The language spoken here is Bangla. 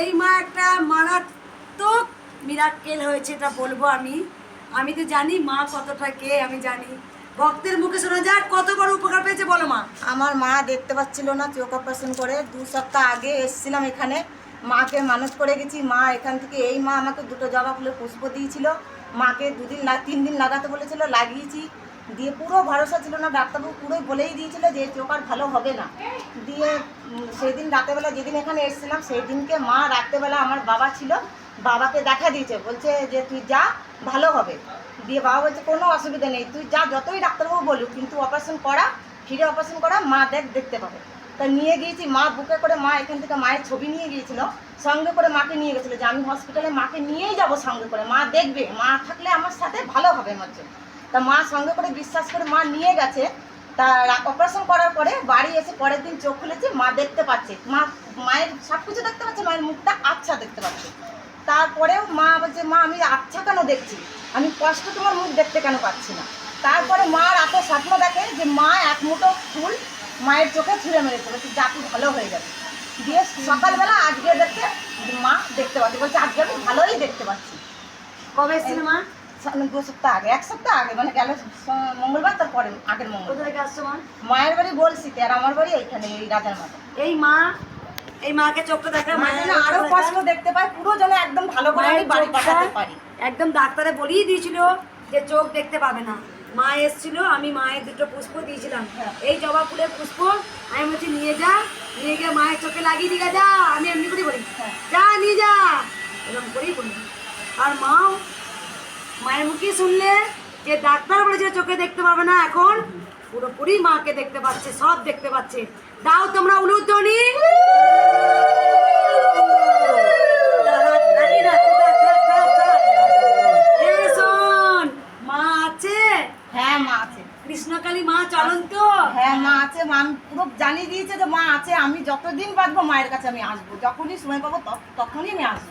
এই মা একটা মারাত্মক মিরাক্কেল হয়েছে, এটা বলব আমি। আমি তো জানি মা কতটা কে, আমি জানি। ভক্তের মুখে শোনা যাক, কত বড় উপকার পেয়েছে, বলো মা। আমার মা দেখতে পাচ্ছিল না, চোখ অপারেশন করে। দু সপ্তাহ আগে এসেছিলাম এখানে। মাকে মানুষ করে গেছি। মা এখান থেকে, এই মা আমাকে দুটো জবা ফুলের পুষ্প দিয়েছিল। মাকে দুদিন না, তিন দিন লাগাতে বলেছিল, লাগিয়েছি। দিয়ে পুরো ভরসা ছিল না, ডাক্তারবাবু পুরোই বলেই দিয়েছিল যে চোখ আর ভালো হবে না। দিয়ে সেদিন রাতেবেলা যেদিন এখানে এসেছিলাম সেই দিনকে মা রাত্রেবেলা আমার বাবা ছিল, বাবাকে দেখা দিয়েছে, বলছে যে তুই যা, ভালো হবে। দিয়ে বাবা বলছে, কোনো অসুবিধা নেই, তুই যা, যতই ডাক্তারবাবু বলুক, কিন্তু অপারেশন করা, ফিরে অপারেশন করা, মা দেখ, দেখতে পাবে। তা নিয়ে গিয়েছি, মা বুকে করে মা এখান থেকে মায়ের ছবি নিয়ে গিয়েছিল, সঙ্গে করে মাকে নিয়ে গেছিল যে আমি হসপিটালে মাকে নিয়েই যাব সঙ্গে করে, মা দেখবে, মা থাকলে আমার সাথে ভালো হবে আমার জন্য। তা মা সঙ্গে করে বিশ্বাস করে মা নিয়ে গেছে। তা অপারেশন করার পরে বাড়ি এসে পরের দিন চোখ খুলেছে, মা দেখতে পাচ্ছে। মা, মায়ের সব কিছু দেখতে পাচ্ছে, মায়ের মুখটা আচ্ছা দেখতে পাচ্ছে। তারপরেও মা বলছে মা, আমি আচ্ছা কেন দেখছি? আমি কষ্ট তোমার মুখ দেখতে কেন পাচ্ছি না? তারপরে মা রাতে স্বপ্ন দেখে যে, মা, এক মুঠো ফুল মায়ের চোখে ছুঁড়ে মেরেছে। বলছে, যা ভালো হয়ে যাবে দিয়ে সকালবেলা আজকে দেখতে মা দেখতে পাচ্ছে। বলছে, আজকে আমি ভালোই দেখতে পাচ্ছি। কবে এসেছিল মা? স- দু সপ্তাহ আগে এক সপ্তাহ আগে মানে গেল মঙ্গলবার আগের মঙ্গলবার। মায়ের বাড়ি বলছিতে আর আমার বাড়ি এইখানে এই রাজার মাথা এই মা এই মাকে চোখটা দেখা যেন আরও কষ্ট দেখতে পায় পুরো যেন একদম ভালো করে আমি বাড়ি পাঠাতে পারি। একদম ডাক্তারে বলিয়ে দিয়েছিল যে চোখ দেখতে পাবে না। মা এসেছিল আমি মায়ের দুটো পুষ্প দিয়েছিলাম। হ্যাঁ। এই জবা ফুলের পুষ্প আমি বলছি নিয়ে যা নিয়ে গিয়ে মায়ের চোখে লাগিয়ে দিকে যা আমি এমনি করে বলি হ্যাঁ। যা নিয়ে যা। এরকম করেই বলি। আর মাও মায়ের মুখে শুনলে যে ডাক্তার বলেছে চোখে দেখতে পাবে না এখন পুরোপুরি মাকে দেখতে পাচ্ছে সব দেখতে পাচ্ছে। দাও তোমরা উলুধ্বনি। হ্যাঁ মা আছে। কৃষ্ণকালী মা চলন্ত? হ্যাঁ মা আছে মা আমি পুরো জানিয়ে দিয়েছে যে মা আছে আমি যতদিন বাঁচবো মায়ের কাছে আমি আসব যখনই সময় পাবো তখ- তখনই আমি আসব।